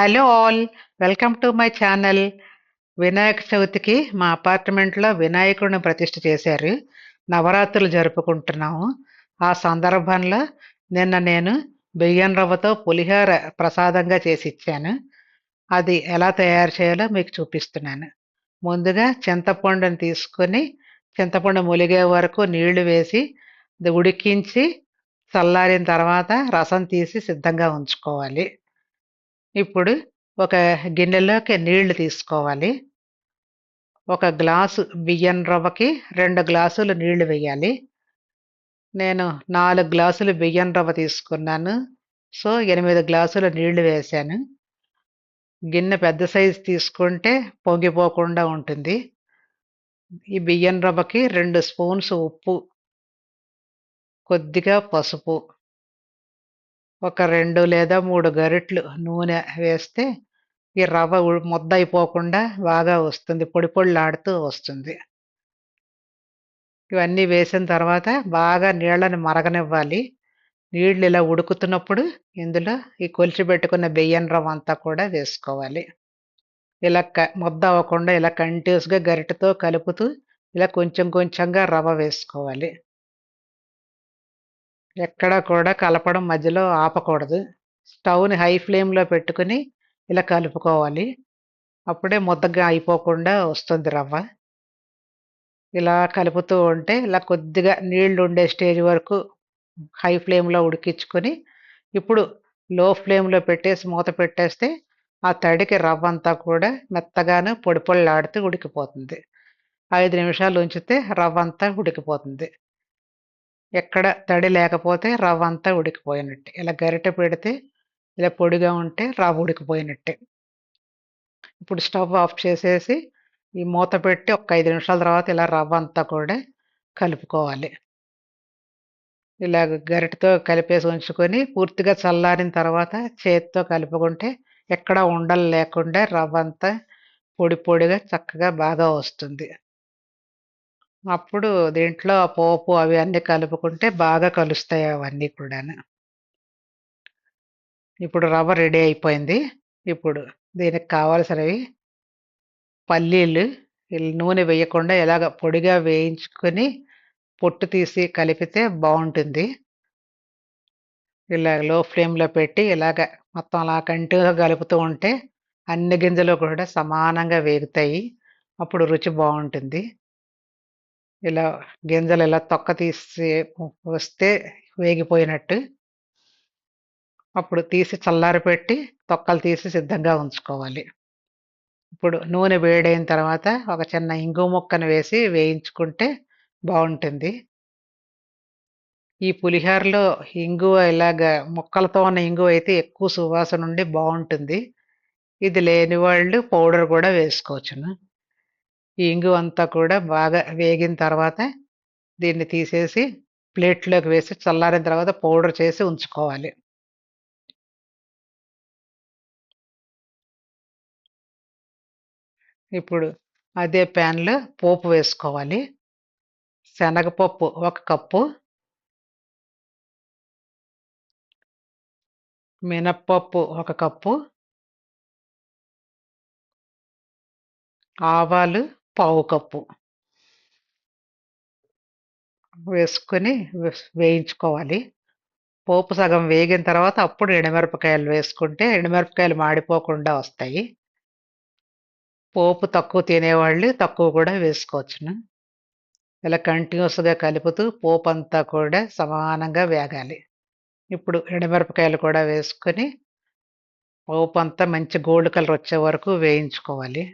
Hello all welcome to my channel. Vinayaka చవితికి మా అపార్ట్మెంట్లో వినాయకుడిని ప్రతిష్ఠ చేశారు. నవరాత్రులు జరుపుకుంటున్నాము. ఆ సందర్భంలో నిన్న నేను బియ్యం రవ్వతో పులిహోర ప్రసాదంగా చేసి ఇచ్చాను. అది ఎలా తయారు చేయాలో మీకు చూపిస్తున్నాను. ముందుగా చింతపండుని తీసుకొని చింతపండు ములిగే వరకు నీళ్ళు వేసి ఉడికించి చల్లారిన తర్వాత రసం తీసి సిద్ధంగా ఉంచుకోవాలి. ఇప్పుడు ఒక గిన్నెలోకి నీళ్ళు తీసుకోవాలి. ఒక గ్లాసు బియ్యం రవ్వకి రెండు గ్లాసులు నీళ్ళు వేయాలి. నేను నాలుగు గ్లాసులు బియ్యం రవ్వ తీసుకున్నాను. సో ఎనిమిది గ్లాసులు నీళ్ళు వేశాను. గిన్నె పెద్ద సైజు తీసుకుంటే పొంగిపోకుండా ఉంటుంది. ఈ బియ్యం రవ్వకి రెండు స్పూన్స్ ఉప్పు కొద్దిగా పసుపు. ఒక రెండు లేదా మూడు గరిట్లు నూనె వేస్తే ఈ రవ్వ ఉ- ముద్ద అయిపోకుండా బాగా వస్తుంది. పొడి పొడిలాడుతూ వస్తుంది. ఇవన్నీ వేసిన తర్వాత బాగా నీళ్ళని మరగనివ్వాలి. నీళ్ళు ఇలా ఉడుకుతున్నప్పుడు ఇందులో ఈ కొలిచి పెట్టుకున్న బియ్యం రవ్వ అంతా కూడా వేసుకోవాలి. ఇలా క ముద్ద అవ్వకుండా ఇలా కంటిన్యూస్గా గరిటెతో కలుపుతూ ఇలా కొంచెం కొంచెంగా రవ్వ వేసుకోవాలి. ఎక్కడ కూడా కలపడం మధ్యలో ఆపకూడదు. స్టవ్ని హై ఫ్లేమ్లో పెట్టుకుని ఇలా కలుపుకోవాలి. అప్పుడే ముద్దగా అయిపోకుండా వస్తుంది రవ్వ. ఇలా కలుపుతూ ఉంటే ఇలా కొద్దిగా నీళ్ళు ఉండే స్టేజ్ వరకు హై ఫ్లేమ్లో ఉడికించుకొని ఇప్పుడు లో ఫ్లేమ్లో పెట్టేసి మూత పెట్టేస్తే ఆ తడికి రవ్వ అంతా కూడా మెత్తగాను పొడి పొడిలాడుతూ ఉడికిపోతుంది. ఐదు నిమిషాలు ఉంచితే రవ్వ అంతా ఉడికిపోతుంది. ఎక్కడ తడి లేకపోతే రవ్వ అంతా ఉడికిపోయినట్టే. ఇలా గరిటె పెడితే ఇలా పొడిగా ఉంటే రవ్వ ఉడికిపోయినట్టే. ఇప్పుడు స్టవ్ ఆఫ్ చేసేసి ఈ మూత పెట్టి ఒక ఐదు నిమిషాల తర్వాత ఇలా రవ్వ అంతా కూడా కలుపుకోవాలి. ఇలా గరిటతో కలిపేసి ఉంచుకొని పూర్తిగా చల్లారిన తర్వాత చేతితో కలుపుకుంటే ఎక్కడ ఉండలు లేకుండా రవ్వ అంతా పొడి పొడిగా చక్కగా బాగా వస్తుంది. అప్పుడు దీంట్లో ఆ పోపు అవి అన్నీ కలుపుకుంటే బాగా కలుస్తాయి అవన్నీ కూడాను. ఇప్పుడు రవ్వ రెడీ అయిపోయింది. ఇప్పుడు దీనికి కావాల్సినవి పల్లీలు నూనె వేయకుండా ఇలాగ పొడిగా వేయించుకొని పొట్టు తీసి కలిపితే బాగుంటుంది. ఇలా లో ఫ్లేమ్లో పెట్టి ఇలాగ మొత్తం అలా కంటిన్యూగా కలుపుతూ ఉంటే అన్ని గింజలు కూడా సమానంగా వేగుతాయి. అప్పుడు రుచి బాగుంటుంది. ఇలా గింజలు ఇలా తొక్క తీసి వస్తే వేగిపోయినట్టు. అప్పుడు తీసి చల్లారపెట్టి తొక్కలు తీసి సిద్ధంగా ఉంచుకోవాలి. ఇప్పుడు నూనె వేడైన తర్వాత ఒక చిన్న ఇంగు ముక్కను వేసి వేయించుకుంటే బాగుంటుంది. ఈ పులిహోరలో ఇంగువ ఇలాగ ముక్కలతో ఉన్న ఇంగువ అయితే ఎక్కువ సువాసన ఉండి బాగుంటుంది. ఇది లేని వాళ్ళు పౌడర్ కూడా వేసుకోవచ్చును. ఈ అంతా కూడా బాగా వేగిన తర్వాత దీన్ని తీసేసి ప్లేట్లోకి వేసి చల్లారిన తర్వాత పౌడర్ చేసి ఉంచుకోవాలి. ఇప్పుడు అదే ప్యాన్లో పోపు వేసుకోవాలి. శనగపప్పు ఒక కప్పు. మినప్పప్పు ఒక కప్పు. ఆవాలు పావు కప్పు వేసుకొని వేయించుకోవాలి. పోపు సగం వేగిన తర్వాత అప్పుడు ఎండుమిరపకాయలు వేసుకుంటే ఎండుమిరపకాయలు మాడిపోకుండా వస్తాయి. పోపు తక్కువ తినేవాళ్ళు తక్కువ కూడా వేసుకోవచ్చును. ఇలా కంటిన్యూస్గా కలుపుతూ పోపు అంతా కూడా సమానంగా వేగాలి. ఇప్పుడు ఎండుమిరపకాయలు కూడా వేసుకొని పోపు అంతా మంచి గోల్డ్ కలర్ వచ్చే వరకు వేయించుకోవాలి.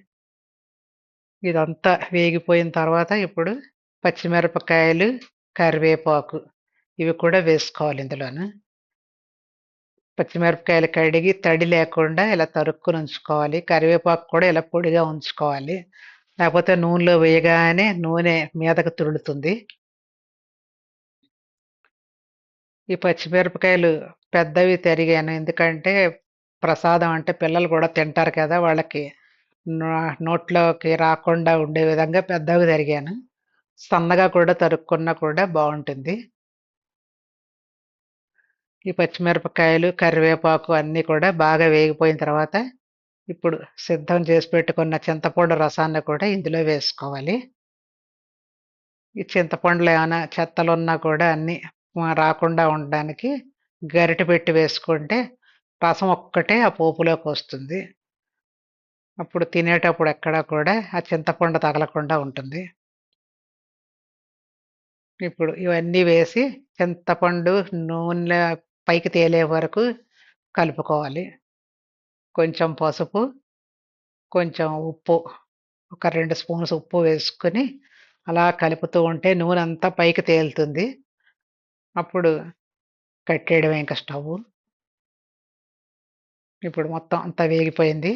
ఇదంతా వేగిపోయిన తర్వాత ఇప్పుడు పచ్చిమిరపకాయలు కరివేపాకు ఇవి కూడా వేసుకోవాలి ఇందులోను. పచ్చిమిరపకాయలు కడిగి తడి లేకుండా ఇలా తరుక్కుని ఉంచుకోవాలి. కరివేపాకు కూడా ఇలా పొడిగా ఉంచుకోవాలి. లేకపోతే నూనెలో వేయగానే నూనె మీదకు తుడుతుంది ఈ పచ్చిమిరపకాయలు పెద్దవి తరిగాను. ఎందుకంటే ప్రసాదం అంటే పిల్లలు కూడా తింటారు కదా వాళ్ళకి. నోట్లోకి రాకుండా ఉండే విధంగా పెద్దవి తరిగాను సన్నగా కూడా తరుక్కున్నా కూడా బాగుంటుంది. ఈ పచ్చిమిరపకాయలు, కరివేపాకు అన్నీ కూడా బాగా వేగిపోయిన తర్వాత ఇప్పుడు సిద్ధం చేసి పెట్టుకున్న చింతపండు రసాన్ని కూడా ఇందులో వేసుకోవాలి. ఈ చింతపండులో ఏమైనా చెత్తలున్నా కూడా అన్నీ రాకుండా ఉండడానికి గరిటె పెట్టి వేసుకుంటే రసం ఒక్కటే ఆ పోపులోకి వస్తుంది. అప్పుడు తినేటప్పుడు ఎక్కడా కూడా ఆ చింతపండు తగలకుండా ఉంటుంది. ఇప్పుడు ఇవన్నీ వేసి చింతపండు నూనె పైకి తేలే వరకు కలుపుకోవాలి. కొంచెం పసుపు, కొంచెం ఉప్పు, ఒక రెండు స్పూన్స్ ఉప్పు వేసుకొని అలా కలుపుతూ ఉంటే నూనె అంతా పైకి తేలుతుంది. అప్పుడు కట్టేయడమే ఇంకా స్టవ్ ఇప్పుడు మొత్తం అంతా వేగిపోయింది.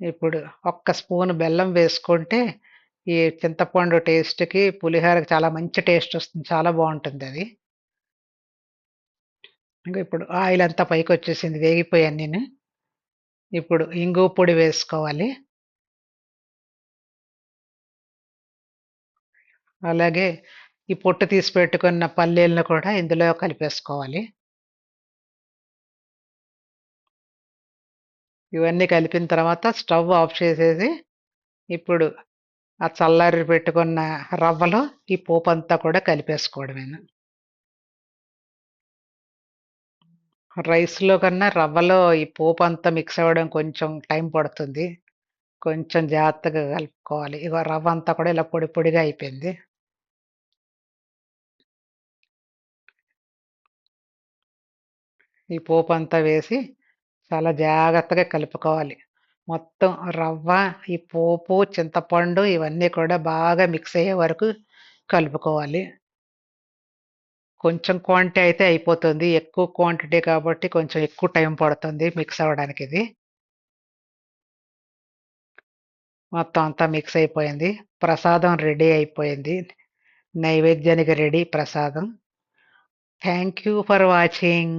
ఇప్పుడు ఒక్క స్పూన్ బెల్లం వేసుకుంటే ఈ చింతపండు టేస్ట్‌కి, పులిహోరకి చాలా మంచి టేస్ట్ వస్తుంది. చాలా బాగుంటుంది అది ఇంకా ఇప్పుడు ఆయిల్ అంతా పైకి వచ్చేసింది వేగిపోయాను నేను ఇప్పుడు ఇంగు పొడి వేసుకోవాలి. అలాగే ఈ పొట్టు తీసి పెట్టుకున్న పల్లీలను కూడా ఇందులో కలిపేసుకోవాలి. ఇవన్నీ కలిపిన తర్వాత స్టవ్ ఆఫ్ చేసేసి, ఇప్పుడు ఆ చల్లారి పెట్టుకున్న రవ్వలో ఈ పోపు అంతా కూడా కలిపేసుకోవడమేను. రైస్‌లో కన్నా రవ్వలో ఈ పోపు అంతా మిక్స్ అవ్వడం కొంచెం టైం పడుతుంది. కొంచెం జాగ్రత్తగా కలుపుకోవాలి. ఇక రవ్వ అంతా కూడా ఇలా పొడి పొడిగా అయిపోయింది. ఈ పోపు అంతా వేసి చాలా జాగ్రత్తగా కలుపుకోవాలి. మొత్తం రవ్వ, ఈ పోపు, చింతపండు ఇవన్నీ కూడా బాగా మిక్స్ అయ్యే వరకు కలుపుకోవాలి. కొంచెం క్వాంటిటీ అయితే అయిపోతుంది. ఎక్కువ క్వాంటిటీ కాబట్టి కొంచెం ఎక్కువ టైం పడుతుంది మిక్స్ అవ్వడానికి ఇది మొత్తం అంతా మిక్స్ అయిపోయింది. ప్రసాదం రెడీ అయిపోయింది. నైవేద్యానికి రెడీ ప్రసాదం. Thank you for watching.